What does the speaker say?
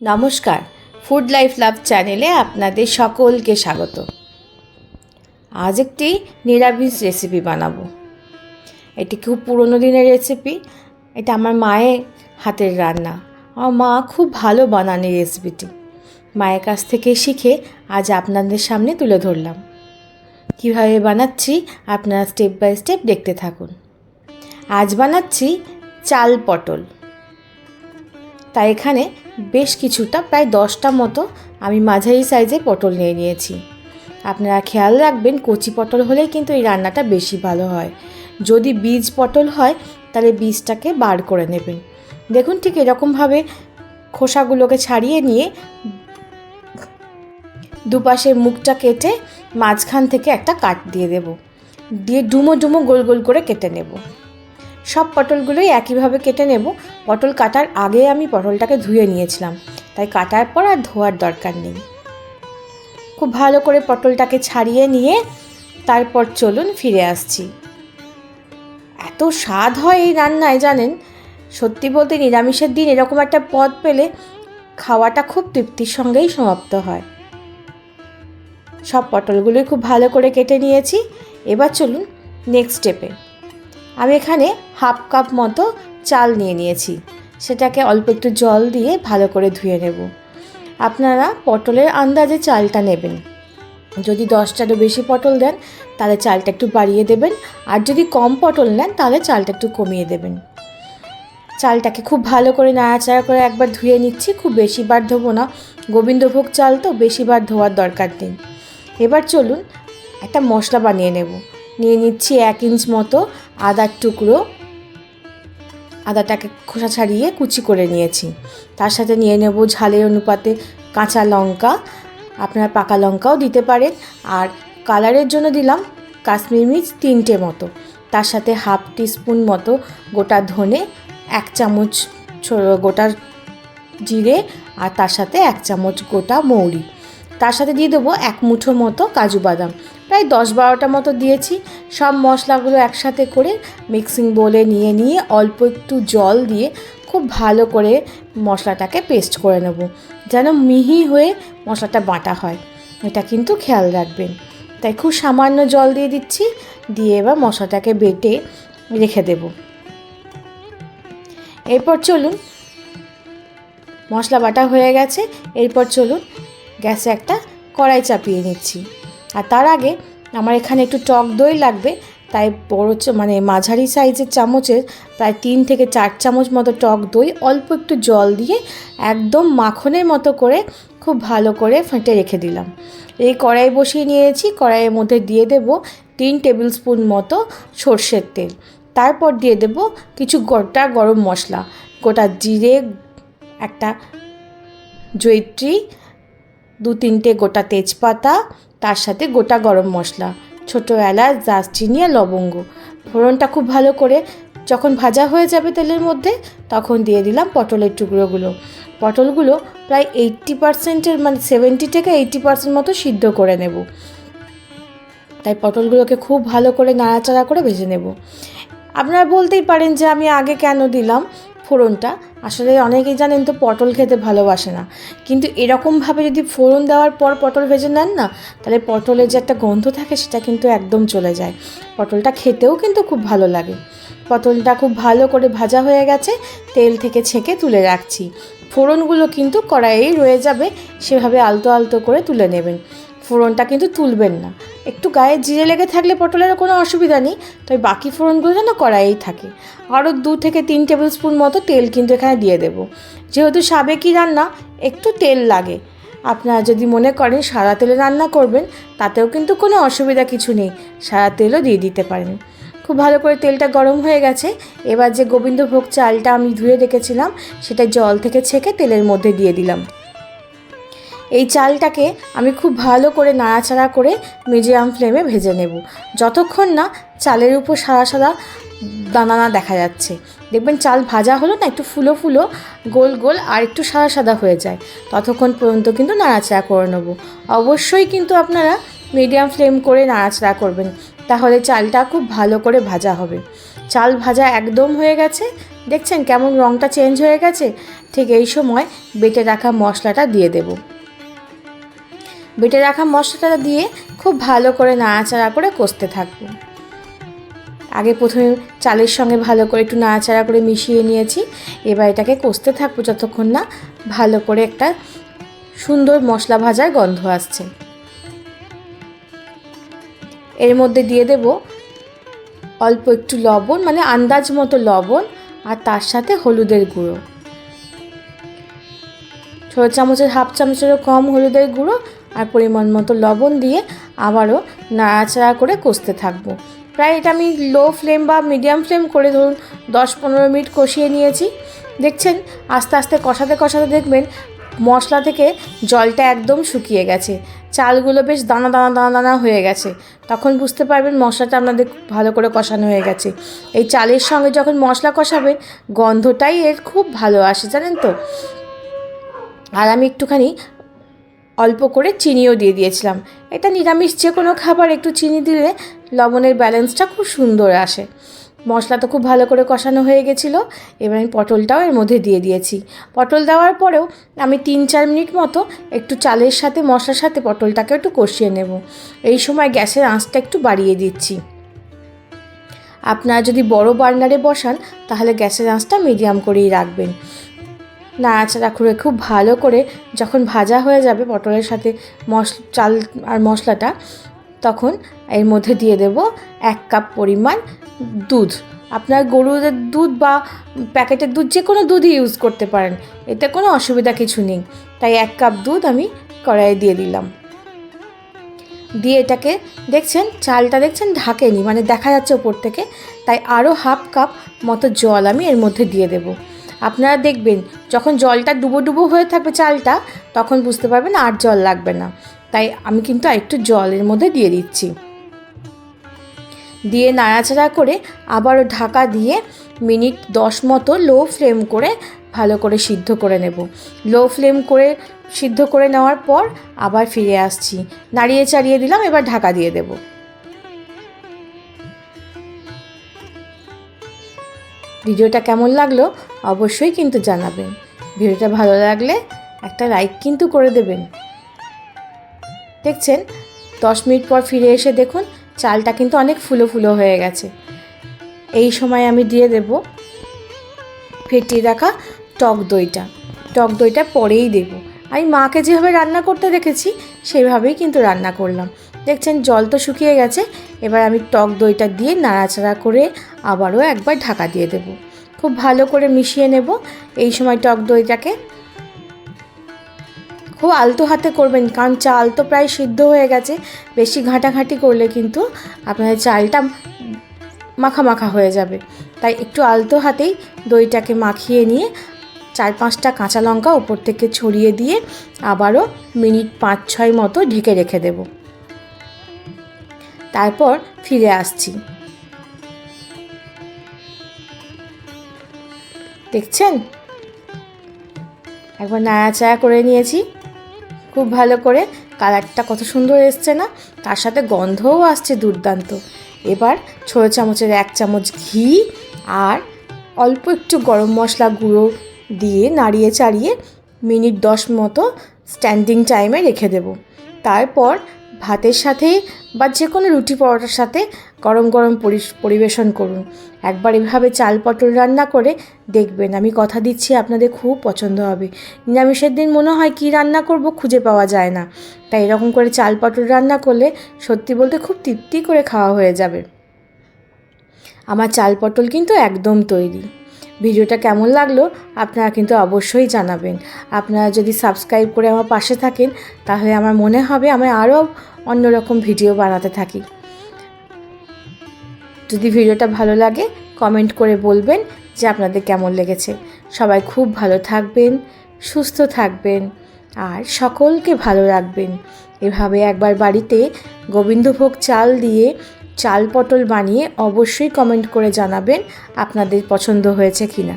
নমস্কার, food life love চ্যানেলে আপনাদের সকলকে স্বাগত। আজ একটি নিরামিষ রেসিপি বানাবো। এটি খুব পুরনো দিনের রেসিপি এটা আমার মায়ের হাতের রান্না। আমার মা খুব ভালো বানান এই রেসিপিটি মায়ের কাছ থেকে শিখে আজ আপনাদের সামনে তুলে ধরলাম। কীভাবে বানাচ্ছি আপনারা স্টেপ বাই স্টেপ দেখতে থাকুন। আজ বানাচ্ছি চাল পটল। তাই এখানে বেশ কিছুটা প্রায় দশটা মতো আমি মাঝারি সাইজে পটল নিয়ে নিয়েছি। আপনারা খেয়াল রাখবেন, কচি পটল হলেই কিন্তু এই রান্নাটা বেশি ভালো হয়। যদি বীজ পটল হয়, তাহলে বীজটাকে বার করে নেবেন। দেখুন ঠিক এরকমভাবে খোসাগুলোকে ছাড়িয়ে নিয়ে দুপাশের মুখটা কেটে মাঝখান থেকে একটা কাট দিয়ে দেব। দিয়ে ডুমো ডুমো গোল গোল করে কেটে নেব। সব পটলগুলোই একইভাবে কেটে নেব। পটল কাটার আগে আমি পটলটাকে ধুয়ে নিয়েছিলাম। তাই কাটার পর আর ধোয়ার দরকার নেই। খুব ভালো করে পটলটাকে ছাড়িয়ে নিয়ে তারপর চলুন ফিরে আসছি। এত স্বাদ হয় এই রান্নায় জানেন? সত্যি বলতে নিরামিষের দিন এরকম একটা পদ পেলে খাওয়াটা খুব তৃপ্তির সঙ্গেই সমাপ্ত হয়। সব পটলগুলোই খুব ভালো করে কেটে নিয়েছি। এবার চলুন নেক্সট স্টেপে আমি এখানে হাফ কাপ মতো চাল নিয়ে নিয়েছি। সেটাকে অল্প একটু জল দিয়ে ভালো করে ধুয়ে নেব। আপনারা পটলের আন্দাজে চালটা নেবেন। যদি দশটারও বেশি পটল দেন, তাহলে চালটা একটু বাড়িয়ে দেবেন। আর যদি কম পটল নেন, তাহলে চালটা একটু কমিয়ে দেবেন। চালটাকে খুব ভালো করে নাড়াচাড়া করে একবার ধুয়ে নিচ্ছি। খুব বেশিবার ধোবো না। গোবিন্দভোগ চাল তো বেশিবার ধোয়ার দরকার নেই। এবার চলুন একটা মশলা বানিয়ে নেব। নিয়ে নিচ্ছি এক ইঞ্চ মতো আদার টুকরো, আদাটাকে খোসা ছাড়িয়ে কুচি করে নিয়েছি। তার সাথে নিয়ে নেব ঝালের অনুপাতে কাঁচা লঙ্কা, আপনারা পাকা লঙ্কাও দিতে পারেন। আর কালারের জন্য দিলাম কাশ্মীর মির্চ তিনটে মতো। তার সাথে হাফ টিস্পুন মতো গোটা ধনে, এক চামচ গোটা জিরে আর তার সাথে এক চামচ গোটা মৌরি। তার সাথে দিয়ে দেবো এক মুঠো মতো কাজু বাদাম। প্রায় দশ বারোটা মতো দিয়েছি। সব মশলাগুলো একসাথে করে মিক্সিং বোলে নিয়ে নিয়ে অল্প একটু জল দিয়ে খুব ভালো করে মশলাটাকে পেস্ট করে নেব, যেন মিহি হয়ে মশলাটা বাটা হয়। এটা কিন্তু খেয়াল রাখবেন। তাই খুব সামান্য জল দিয়ে দিচ্ছি, দিয়ে এবার মশলাটাকে বেটে রেখে দেব। এরপর চলুন, মশলা বাটা হয়ে গেছে। এরপর চলুন, গ্যাসে একটা কড়াই চাপিয়ে নিচ্ছি। আর তার আগে আমার এখানে একটু টক দই লাগবে, তাই বড় মানে মাঝারি সাইজের চামচের প্রায় তিন থেকে চার চামচ মতো টক দই, অল্প একটু জল দিয়ে একদম মাখনের মতো করে খুব ভালো করে ফেটে রেখে দিলাম। এই কড়াই বসিয়ে নিয়েছি, কড়াইয়ের মধ্যে দিয়ে দেব তিন টেবিল স্পুন মতো সর্ষের তেল। তারপর দিয়ে দেব কিছু গোটা গরম মশলা, গোটা জিরে, একটা জৈত্রী দু তিনটে গোটা তেজপাতা তার সাথে গোটা গরম মশলা, ছোটো এলাচ, দারচিনি আর লবঙ্গ। ফোড়নটা খুব ভালো করে যখন ভাজা হয়ে যাবে তেলের মধ্যে, তখন দিয়ে দিলাম পটলের টুকরোগুলো। পটলগুলো প্রায় এইট্টি পার্সেন্টের মানে সেভেন্টি থেকে এইট্টি পার্সেন্ট মতো সিদ্ধ করে নেব। তাই পটলগুলোকে খুব ভালো করে নাড়াচাড়া করে ভেজে নেব। আপনারা বলতেই পারেন যে আমি আগে কেন দিলাম? ফোড়নটা, আসলে অনেকেই জানেন তো পটল খেতে ভালোবাসে না। কিন্তু এরকমভাবে যদি ফোড়ন দেওয়ার পর পটল ভেজে নেন না, তাহলে পটলের যে একটা গন্ধ থাকে সেটা কিন্তু একদম চলে যায়। পটলটা খেতেও কিন্তু খুব ভালো লাগে। পটলটা খুব ভালো করে ভাজা হয়ে গেছে, তেল থেকে ছেঁকে তুলে রাখছি। ফোড়নগুলো কিন্তু কড়াইয়েই রয়ে যাবে, সেভাবে আলতো আলতো করে তুলে নেবেন। ফোড়নটা কিন্তু তুলবেন না। একটু গায়ে জিরে লেগে থাকলে পটলের কোনো অসুবিধা নেই, তবে বাকি ফোড়নগুলো যেন কড়াইয়েই থাকে। আরও দু থেকে তিন টেবিল স্পুন মতো তেল কিন্তু এখানে দিয়ে দেবো। যেহেতু সাবেকি রান্না, একটু তেল লাগে। আপনারা যদি মনে করেন সাদা তেলে রান্না করবেন, তাতেও কিন্তু কোনো অসুবিধা কিছু নেই, সাদা তেলও দিয়ে দিতে পারেন। খুব ভালো করে তেলটা গরম হয়ে গেছে। এবার যে গোবিন্দভোগ চালটা আমি ধুয়ে রেখেছিলাম, সেটা জল থেকে ছেঁকে তেলের মধ্যে দিয়ে দিলাম। এই চালটাকে আমি খুব ভালো করে নাড়াচাড়া করে মিডিয়াম ফ্লেমে ভেজে নেব। যতক্ষণ না চালের উপর সাদা সাদা দানা না দেখা যাচ্ছে। দেখবেন চাল ভাজা হলো না, একটু ফুলো ফুলো, গোল গোল আর একটু সাদা সাদা হয়ে যায়। ততক্ষণ পর্যন্ত কিন্তু নাড়াচাড়া করে নেব। অবশ্যই কিন্তু আপনারা মিডিয়াম ফ্লেম করে নাড়াচাড়া করবেন, তাহলে চালটা খুব ভালো করে ভাজা হবে। চাল ভাজা একদম হয়ে গেছে। দেখছেন কেমন রঙটা চেঞ্জ হয়ে গেছে? ঠিক এই সময় বেটে রাখা মশলাটা দিয়ে দেব। বেটে রাখা মশলাটা দিয়ে খুব ভালো করে নাড়াচাড়া করে কষতে থাকব। আগে প্রথমে চালের সঙ্গে ভালো করে একটু নাড়াচাড়া করে মিশিয়ে নিয়েছি। এবার এটাকে কষতে থাকব যতক্ষণ না ভালো করে একটা সুন্দর মশলা ভাজার গন্ধ আসছে। এর মধ্যে দিয়ে দেব অল্প একটু লবণ মানে আন্দাজ মতো লবণ আর তার সাথে হলুদের গুঁড়ো। ছোটো চামচের, হাফ চামচেরও কম হলুদের গুঁড়ো আর পরিমাণ মতো লবণ দিয়ে আবারও নাড়াচাড়া করে কষতে থাকব। প্রায় এটা আমি লো ফ্লেম বা মিডিয়াম ফ্লেম করে ধরুন দশ পনেরো মিনিট কষিয়ে নিয়েছি। দেখছেন? আস্তে আস্তে কষাতে কষাতে দেখবেন মশলা থেকে জলটা একদম শুকিয়ে গেছে। চালগুলো বেশ দানা দানা দানা দানা হয়ে গেছে। তখন বুঝতে পারবেন মশলাটা আপনাদের ভালো করে কষানো হয়ে গেছে। এই চালের সঙ্গে যখন মশলা কষাবেন গন্ধটাই এর খুব ভালো আসে, জানেন তো? আর আমি একটুখানি অল্প করে চিনিও দিয়ে দিয়েছিলাম। এটা নিরামিষ যে কোনো খাবার, একটু চিনি দিলে লবণের ব্যালেন্সটা খুব সুন্দর আসে। মশলা তো খুব ভালো করে কষানো হয়ে গেছিল, এবার আমি পটলটাও এর মধ্যে দিয়ে দিয়েছি। পটল দেওয়ার পরেও আমি তিন চার মিনিট মতো একটু চালের সাথে, মশলার সাথে পটলটাকে একটু কষিয়ে নেব। এই সময় গ্যাসের আঁচটা একটু বাড়িয়ে দিচ্ছি। আপনারা যদি বড় বার্নারে বসান, তাহলে গ্যাসের আঁচটা মিডিয়াম করেই রাখবেন। নাড়াচাড়া করে, খুব ভালো করে যখন ভাজা হয়ে যাবে পটলের সাথে মশ, চাল আর মশলাটা, তখন এর মধ্যে দিয়ে দেব এক কাপ পরিমাণ দুধ। আপনার গরুদের দুধ বা প্যাকেটের দুধ যে কোনো দুধই ইউজ করতে পারেন, এতে কোনো অসুবিধা কিছু নেই। তাই এক কাপ দুধ আমি কড়াইয়ে দিয়ে দিলাম। দিয়ে এটাকে দেখছেন, চালটা দেখছেন ঢাকেনি মানে দেখা যাচ্ছে ওপর থেকে, তাই আরও হাফ কাপ মতো জল আমি এর মধ্যে দিয়ে দেবো। আপনারা দেখবেন যখন জলটা ডুবো ডুবো হয়ে থাকবে চালটা, তখন বুঝতে পারবেন আর জল লাগবে না। তাই আমি কিন্তু একটু জলের মধ্যে দিয়ে দিচ্ছি। দিয়ে নাড়াচাড়া করে আবারও ঢাকা দিয়ে মিনিট দশ মতো লো ফ্লেম করে ভালো করে সিদ্ধ করে নেব। লো ফ্লেম করে সিদ্ধ করে নেওয়ার পর আবার ফিরে আসছি। নাড়িয়ে চাড়িয়ে দিলাম, এবার ঢাকা দিয়ে দেবো। ভিডিওটা কেমন লাগল অবশ্যই কিন্তু জানাবেন। ভিডিওটা ভালো লাগলে একটা লাইক কিন্তু করে দেবেন। দেখছেন, দশ মিনিট পর ফিরে এসে দেখুন, চালটা কিন্তু অনেক ফুলো ফুলো হয়ে গেছে। এই সময় আমি দিয়ে দেব ফেটিয়ে রাখা টক দইটা। টক দইটা পরেই দেব। আমি মাকে যেভাবে রান্না করতে দেখেছি, সেভাবেই কিন্তু রান্না করলাম। দেখছেন জল তো শুকিয়ে গেছে, এবার আমি টক দইটা দিয়ে নাড়াচাড়া করে আবারও একবার ঢাকা দিয়ে দেব। খুব ভালো করে মিশিয়ে নেব এই সময় টক দইটাকে। খুব আলতো হাতে করবেন, কারণ চাল তো প্রায় সিদ্ধ হয়ে গেছে, বেশি ঘাঁটাঘাঁটি করলে কিন্তু আপনাদের চালটা মাখা মাখা হয়ে যাবে। তাই একটু আলতো হাতেই দইটাকে মাখিয়ে নিয়ে চার পাঁচটা কাঁচা লঙ্কা ওপর থেকে ছড়িয়ে দিয়ে আবারও মিনিট পাঁচ ছয় মতো ঢেকে রেখে দেব। তারপর ফিরে আসছি। দেখছেন? একবার নাড়াচাড়া করে নিয়েছি। খুব ভালো করে কালারটা কত সুন্দর এসছে না? তার সাথে গন্ধও আসছে দুর্দান্ত। এবার ছোটো চামচের এক চামচ ঘি আর অল্প একটু গরম মশলা গুঁড়ো দিয়ে নাড়িয়ে চাড়িয়ে মিনিট দশ মতো স্ট্যান্ডিং টাইমে রেখে দেব। তারপর ভাতের সাথে বা যে কোনো রুটি পরোটার সাথে গরম গরম পরিবেশন করুন। একবার এভাবে চাল পটল রান্না করে দেখবেন। আমি কথা দিচ্ছি, আপনাদের খুব পছন্দ হবে। নিরামিষের দিন মনে হয় কি রান্না করব খুঁজে পাওয়া যায় না। তাই এরকম করে চাল পটল রান্না করলে সত্যি বলতে খুব তৃপ্তি করে খাওয়া হয়ে যাবে। আমার চাল পটল কিন্তু একদম তৈরি। ভিডিওটা কেমন লাগল আপনারা কিন্তু অবশ্যই জানাবেন। আপনারা যদি সাবস্ক্রাইব করে আমার পাশে থাকেন, তাহলে আমার মনে হবে আমি আরও অন্যরকম ভিডিও বানাতে থাকি। যদি ভিডিওটা ভালো লাগে কমেন্ট করে বলবেন যে আপনাদের কেমন লেগেছে। সবাই খুব ভালো থাকবেন, সুস্থ থাকবেন, আর সকলকে ভালো রাখবেন। এভাবে একবার বাড়িতে গোবিন্দভোগ চাল দিয়ে চাল পটল বানিয়ে অবশ্যই কমেন্ট করে জানাবেন আপনাদের পছন্দ হয়েছে কি না